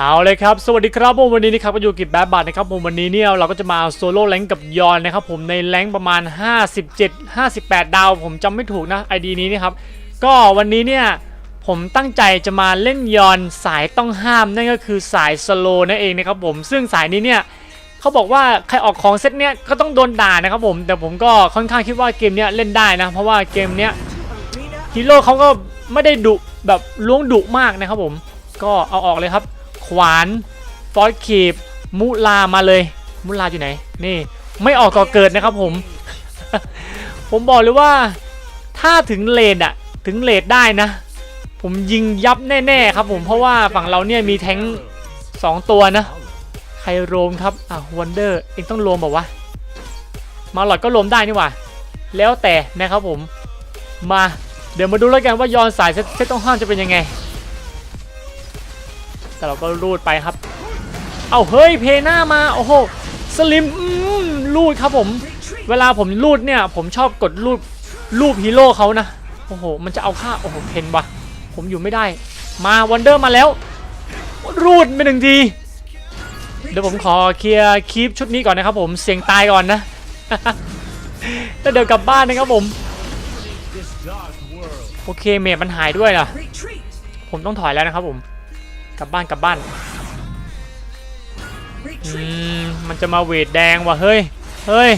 เอาเลยครับ สวัสดีครับผมวันนี้นะครับก็อยู่กับแบบบัตนะครับผมวันนี้เนี่ยเราก็จะมาโซโล่แรงกับยอนนะครับผมในแรงประมาณ 57 58 ดาว ผมจำไม่ถูกนะไอดีนี้นะครับก็วันนี้เนี่ยผมตั้งใจจะมาเล่นยอนสายต้องห้ามนั่นก็คือสายสโลนั่นเองนะครับผมซึ่งสายนี้เนี่ยเขาบอกว่าใครออกของเซตเนี้ยก็ต้องโดนด่านะครับผมแต่ผมก็ค่อนข้างคิดว่าเกมเนี้ยเล่นได้นะเพราะว่าเกมเนี้ยฮีโร่เขาก็ไม่ได้ดุแบบล้วงดุมากนะครับผมก็เอาออกเลยครับ ขวานฟอสคีบมุลามาเลย มุลาอยู่ไหน นี่ ไม่ออกก่อเกิดนะครับผม ผมบอกเลยว่า ถ้าถึงเลดอะถึงเลดได้นะ ผมยิงยับแน่ๆครับผมเพราะว่าฝั่งเราเนี่ยมีแท้งสองตัวนะใครโรมครับอะวันเดอร์เองต้องโรมแบอกว่าวะมาหลอดก็โรมได้นี่หว่าแล้วแต่นะครับผมมาเดี๋ยวมาดูแล้วกันว่ายอนสายเซตต้องห้ามจะเป็นยังไง แต่เราก็รูดไปครับ เอาเฮ้ยเพหน้ามาโอ้โหสลิมอืมรูดครับผม เวลาผมรูดเนี่ยผมชอบกดรูดรูปฮีโร่เขานะโอ้โหมันจะเอาค่าโอ้โหเพนวะผมอยู่ไม่ได้ มาวันเดอร์มาแล้ว รูดไปหนึ่งทีเดี๋ยวผมขอเคลียร์คลิปชุดนี้ก่อนนะครับผมเสียงตายก่อนนะแล้วเดี๋ยวกลับบ้านนะครับผมโอเคเมย์มันหายด้วยนะผมต้องถอยแล้วนะครับผม กลับบ้านกลับบ้านอืมมันจะมาเวทแดงว่ะเฮ้ยเฮ้ย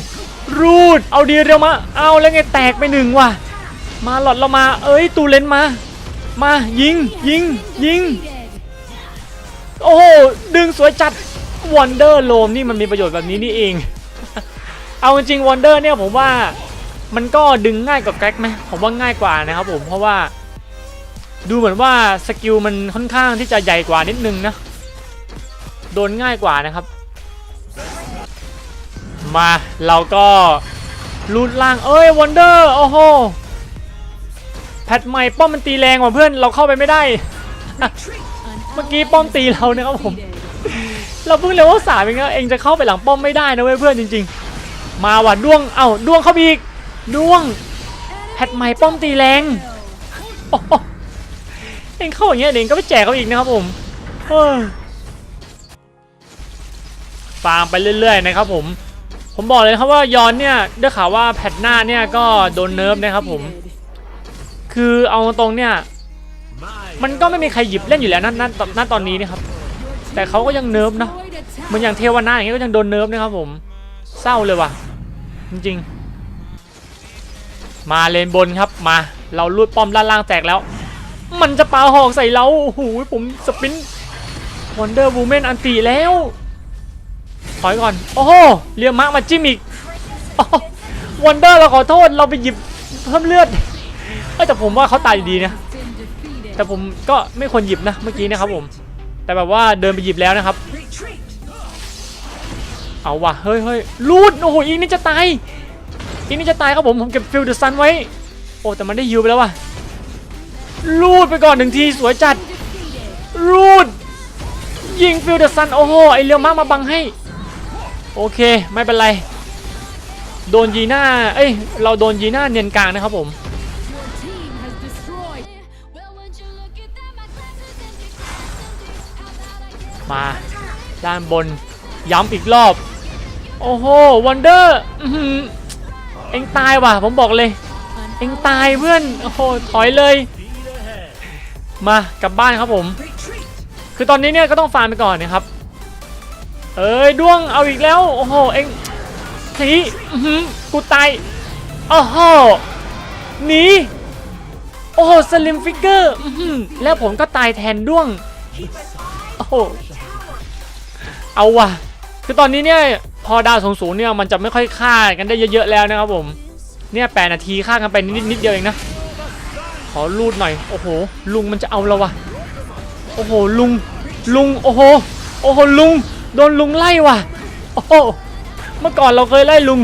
รูดเอาดีเร็วมาเอาแล้วไงแตกไปหนึ่งว่ะ มาหลอดเรามา เอ้ยตูเลนมา มายิงยิงยิงโอ้โหดึงสวยจัดวันเดอร์โลมนี่มันมีประโยชน์แบบนี้นี่เอง เอาจริงวันเดอร์เนี่ยผมว่ามันก็ดึงง่ายกว่าแกร็กไหมผมว่าง่ายกว่านะครับผมเพราะว่า ดูเหมือนว่าสกิลมันค่อนข้างที่จะใหญ่กว่านิดนึงนะ โดนง่ายกว่านะครับ มาเราก็รูดล่าง เอ้ยวันเดอร์โอ้โหแพทใหม่ป้อมมันตีแรงกว่าเพื่อนเราเข้าไปไม่ได้ เมื่อกี้ป้อมตีเราเนี่ยครับผม เราเพิ่งเร็วว่าสามเองนะเองจะเข้าไปหลังป้อมไม่ได้นะเว้ยเพื่อนจริง ๆ มาว่ะด้วงเอ้าด้วงเข้าไปอีกด้วงแพทใหม่ป้อมตีแรงโอ้ เองเข้าอย่างเงี้ยเองก็ไปแจกเขาอีกนะครับผมฟาร์มไปเรื่อยๆนะครับผม ผมบอกเลยครับว่ายอนเนี่ยได้ข่าวว่าแพทหน้าเนี่ยก็โดนเนิร์ฟนะครับผม คือเอาตรงเนี่ยมันก็ไม่มีใครหยิบเล่นอยู่แล้วนะณณณตอนนี้นะครับ แต่เขาก็ยังเนิร์ฟนะเหมือนอย่างเทวนาอย่างเงี้ยก็ยังโดนเนิร์ฟนะครับผม เศร้าเลยว่ะ จริงๆ มาเลนบนครับมา เราลูดป้อมด้านล่างแตกแล้ว มันจะปาหอกใส่เราโอ้โหผมสปินวันเดอร์วูแมนอันตีแล้ว ถอยก่อน โอ้โหเรียมมากมาจิ้มอีกวันเดอร์เราขอโทษเราไปหยิบเพิ่มเลือดแต่ผมว่าเขาตายอยู่ดีนะ แต่ผมก็ไม่ควรหยิบนะเมื่อกี้นะครับผม แต่แบบว่าเดินไปหยิบแล้วนะครับ เอาว่ะเฮ้ยเฮ้ยลูดโอ้โหอีกนี่จะตายอีกนี่จะตายครับผมผมเก็บฟิลเดอร์ซันไว้ โอ้แต่มันได้ฮิวไปแล้วว่ะ ลูดไปก่อนหนึ่งทีสวยจัดลูด ยิงฟิลเดอร์ซัน โอ้โห ไอเรียวมากมาบังให้ โอเค ไม่เป็นไร โดนยีน่า เอ้ย เราโดนยีน่าเนียนกลางนะครับผม มาด้านบน ย้ำอีกรอบ โอ้โห วันเดอร์เอ็งตายว่ะ ผมบอกเลย เอ็งตายเพื่อน โอ้โห ถอยเลย มากลับบ้านครับผม คือตอนนี้เนี่ยก็ต้องฟาร์มไปก่อนนะครับ เอ้ยด้วงเอาอีกแล้ว โอ้โหเอ็งทีอื้อหือกูตายโอ้โหหนีโอ้โหสลิมฟิกเกอร์อื้อหือแล้วผมก็ตายแทนด้วงโอ้โหเอาว่ะ คือตอนนี้เนี่ยพอดาวสูงๆเนี่ยมันจะไม่ค่อยฆ่ากันได้เยอะๆแล้วนะครับผม เนี่ยแปดนาทีฆ่ากันไปนิดนิดเดียวเองนะ ขอรูดหน่อย โอ้โห ลุงมันจะเอาเราว่ะโอ้โห ลุง ลุง โอ้โห โอ้โห ลุง โดนลุงไล่ว่ะ โอ้โห เมื่อก่อนเราเคยไล่ลุง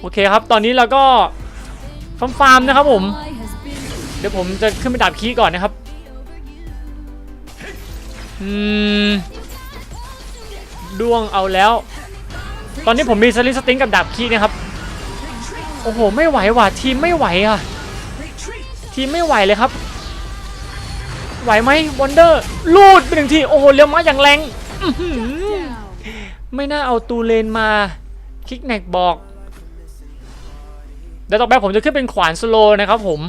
โอเคครับ ตอนนี้เราก็ฟาร์มฟาร์มนะครับผม เดี๋ยวผมจะขึ้นไปดับคีก่อนนะครับ อืมด้วงเอาแล้ว ตอนนี้ผมมีสลิสติงกับดาบคีนะครับ อ้โห ไม่ไหวว่ะทีมไม่ไหวอะ ทีมไม่ไหวเลยครับ ไหวไหมวันเดอร์ลูดไปหนึ่งทีโอ้โหเลี้ยวมาอย่างแรงอื้อหือไม่น่าเอาตูเลนมา คิกแนกบอกเดี๋ยวต่อไปผมจะขึ้นเป็นขวานสโลว์นะครับผม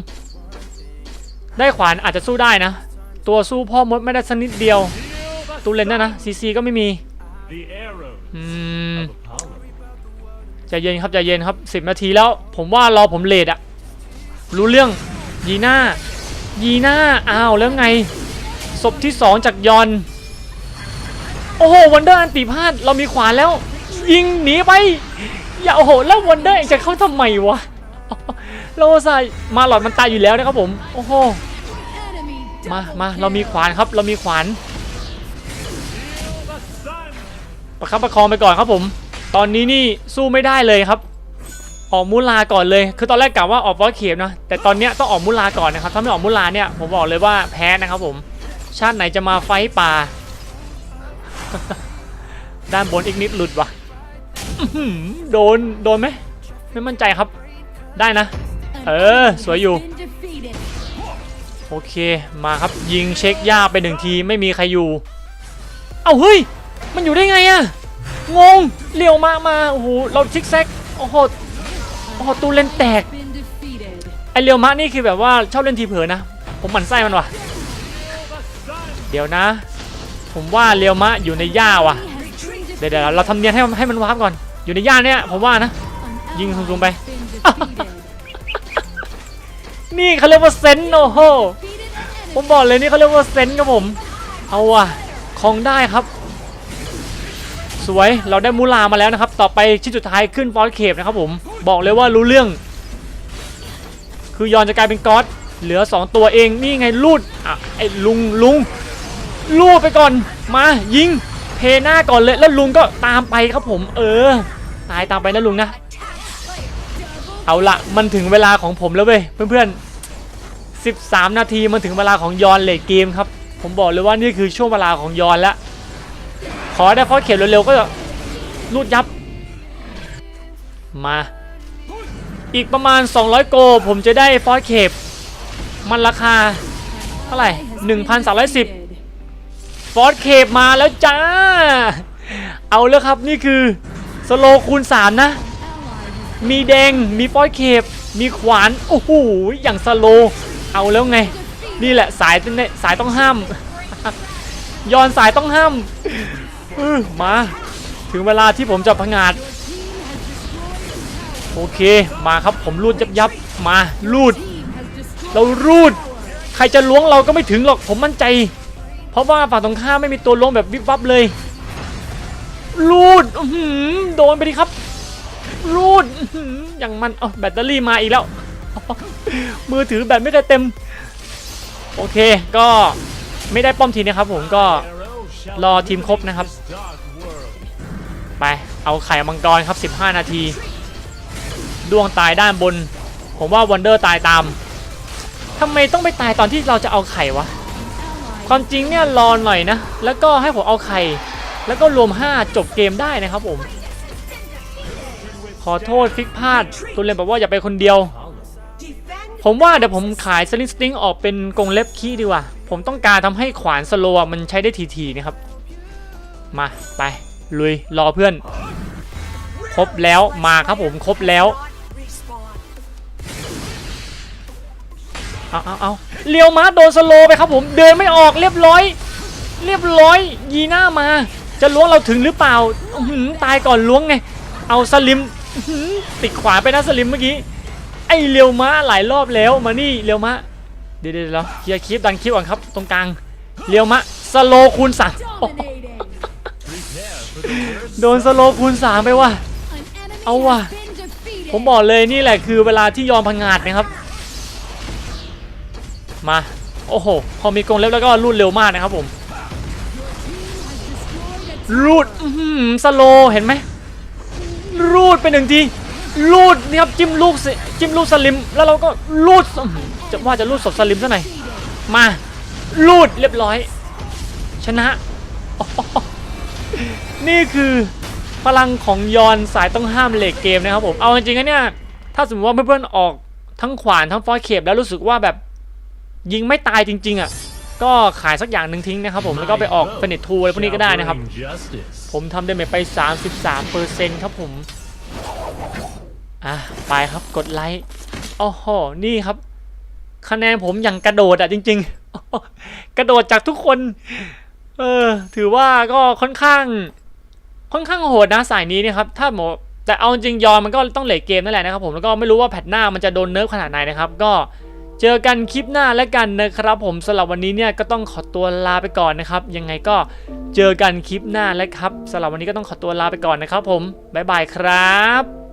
ได้ขวานอาจจะสู้ได้นะ ตัวสู้พ่อมดไม่ได้สักนิดเดียว ตูเลนนะนะซีซีก็ไม่มี The arrow อืม of Apollo. ใจเย็นครับใจเย็นครับสิบนาทีแล้ว ผมว่ารอผมเลดอะรู้เรื่องยีน่ายีน่าอ้าวแล้วไงศพที่สองจากยอน โอ้โหวันเดอร์อันติพาดเรามีขวานแล้ว ยิงหนีไป อย่าโอ้โหแล้ววันเดอร์จะเข้าทำไมวะเราใส่มาหลอดมันตายอยู่แล้วนะครับผมโอ้โหมามาเรามีขวานครับ เรามีขวานประคับประคองไปก่อนครับผม ตอนนี้นี่สู้ไม่ได้เลยครับ ออกมูลาก่อนเลย คือตอนแรกกะว่าออกบอสเข็มนะแต่ตอนเนี้ยต้องออกมูลาก่อนนะครับถ้าไม่ออกมูลาเนี่ยผมบอกเลยว่าแพ้นะครับผมชาติไหนจะมาไฟป่า ด้านบนอีกนิดหลุดว่ะโดนโดนไหมไม่มั่นใจครับ ได้นะ เออ สวยอยู่ โอเคมาครับยิงเช็คย่าไปหนึ่งทีไม่มีใครอยู่ เอ้าเฮ้ย มันอยู่ได้ไงอะ งงเลี้ยวมามาโอ้โหเราซิกแซกโอ้โหโอ้โหตูเลนแตกไอเลียวมะนี่คือแบบว่าชอบเล่นทีเผลอนะ ผมหมั่นไส้มันว่ะ เดี๋ยวนะ ผมว่าเลียวมะอยู่ในหญ้าว่ะเดี๋ยวเราทำเนียนให้มันให้มันวาร์ปก่อน อยู่ในหญ้าเนี่ยผมว่านะ ยิงซูมๆไป นี่เขาเรียกว่าเซนส์โอ้โหผมบอกเลยนี่เขาเรียกว่าเซนส์ครับผม เอาว่ะคองได้ครับ สวยเราได้มูลามาแล้วนะครับ ต่อไปชิ้นสุดท้ายขึ้นฟอสเคปนะครับผมบอกเลยว่ารู้เรื่อง คือยอนจะกลายเป็นก๊อตเหลือ 2 ตัวเองนี่ไงลูดอะไอ้ลุงลุงลูดไปก่อนมายิงเพหน้าก่อนเลยแล้วลุงก็ตามไปครับผม เออ ตายตามไปนะลุงนะ เอาละมันถึงเวลาของผมแล้วเว้ยเพื่อนๆ13 นาทีมันถึงเวลาของยอนเลดเกมครับ ผมบอกเลยว่านี่คือช่วงเวลาของยอนแล้ว อได้ฟอสเข็มเร็วๆก็รูดยับ มา อีกประมาณ 200 โก ผมจะได้ฟอสเข็มมันราคาเท่าไหร่1,310 ฟอสเคปมาแล้วจ้า เอาแล้วครับนี่คือสโลคูณ 3 นะ มีแดงมีฟอสเคปมีขวาน โอ้โห อย่างสโล เอาแล้วไง นี่แหละสายสายต้องห้ามย้อนสายต้องห้าม มา ถึงเวลาที่ผมจะพังาดโอเค มาครับผมรูดยับยับมารูด เรารูด ใครจะล้วงเราก็ไม่ถึงหรอกผมมั่นใจ เพราะว่าฝั่งตรงข้ามไม่มีตัวล้วงแบบวิบวับเลยรูดอืโดนไปดิครับรูดอย่างมันเอาแบตเตอรี่มาอีกแล้ว มือถือแบตไม่ได้เต็ม โอเค ก็ไม่ได้ป้อมทีนะครับผมก็ รอทีมครบนะครับ ไป เอาไข่มังกรครับ 15 นาที ดวงตายด้านบน ผมว่าวันเดอร์ตายตามทำไมต้องไปตายตอนที่เราจะเอาไข่วะ ความจริงเนี่ยรอหน่อยนะ แล้วก็ให้ผมเอาไข่ แล้วก็รวม 5 จบเกมได้นะครับผม ขอโทษฟิกพลาดตัวเล่นบอกว่าอย่าไปคนเดียว ผมว่าเดี๋ยวผมขายสลิงสติงออกเป็นกรงเล็บขี้ดีกว่า ผมต้องการทำให้ขวานสโลว์มันใช้ได้ทีๆนะครับ มาไปลุยรอเพื่อน ครบแล้วมาครับผมครบแล้วเอาเอาเอาเลียวมาโดนสโลไปครับผมเดินไม่ออกเรียบร้อย เรียบร้อย ยีหน้ามา จะล้วงเราถึงหรือเปล่าอือตายก่อนล้วงไง เอาสลิมติดขวาไปนะสลิมเมื่อกี้ไอเลียวมาหลายรอบแล้วมานี่เลียวมา เดี๋ยวเดี๋ยวเดี๋ยวเคลียร์คลิปดันคลิปก่อนครับ ตรงกลางเลียวมาสโลว์คูณสามโอ้โห Prepare for the worst โดนสโลว์คูณสามไปว่ะเอาว่ะผมบอกเลยนี่แหละคือเวลาที่ยอมพังงาดนะครับ มาโอ้โหพอมีกรงเล็บแล้วก็รูดเร็วมากนะครับผมรูดอื้อหือสโลว์เห็นไหมรูดไปหนึ่งทีรูดนี่ครับจิ้มลูกสิจิ้มลูกสลิมแล้วเราก็รูดอื้อหือ จะว่าจะรูดศพสลิมซะหน่อยมารูดเรียบร้อย ชนะ นี่คือพลังของยอนสายต้องห้ามเหล็กเกมนะครับผม เอาจริงๆนะเนี่ย ถ้าสมมติว่าเพื่อนๆออกทั้งขวานทั้งฟอยเคปแล้วรู้สึกว่าแบบยิงไม่ตายจริง ๆอะ่ะ ก็ขายสักอย่างหนึ่งทิ้งนะครับผม แล้วก็ไปออกเฟเนตทูอะไรพวกนี้ก็ได้นะครับ ผมทำได้ไป 33เปอร์เซ็นต์ครับผม อะ ไปครับกดไลค์โอ้โหนี่ครับ คะแนนผมอย่างกระโดดอะจริง ๆ กระโดดจากทุกคน เออ ถือว่าก็ค่อนข้าง ค่อนข้างโหดนะสายนี้นะครับ ถ้าหมอแต่เอาจริงยอมมันก็ต้องเลทเกมนั่นแหละนะครับผมแล้วก็ไม่รู้ว่าแพทหน้ามันจะโดนเนิร์ฟขนาดไหนนะครับ ก็เจอกันคลิปหน้าแล้วกันนะครับ ผมสำหรับวันนี้เนี่ยก็ต้องขอตัวลาไปก่อนนะครับ ยังไงก็เจอกันคลิปหน้าแล้วครับสำหรับวันนี้ก็ต้องขอตัวลาไปก่อนนะครับ ผมบ๊ายบายครับ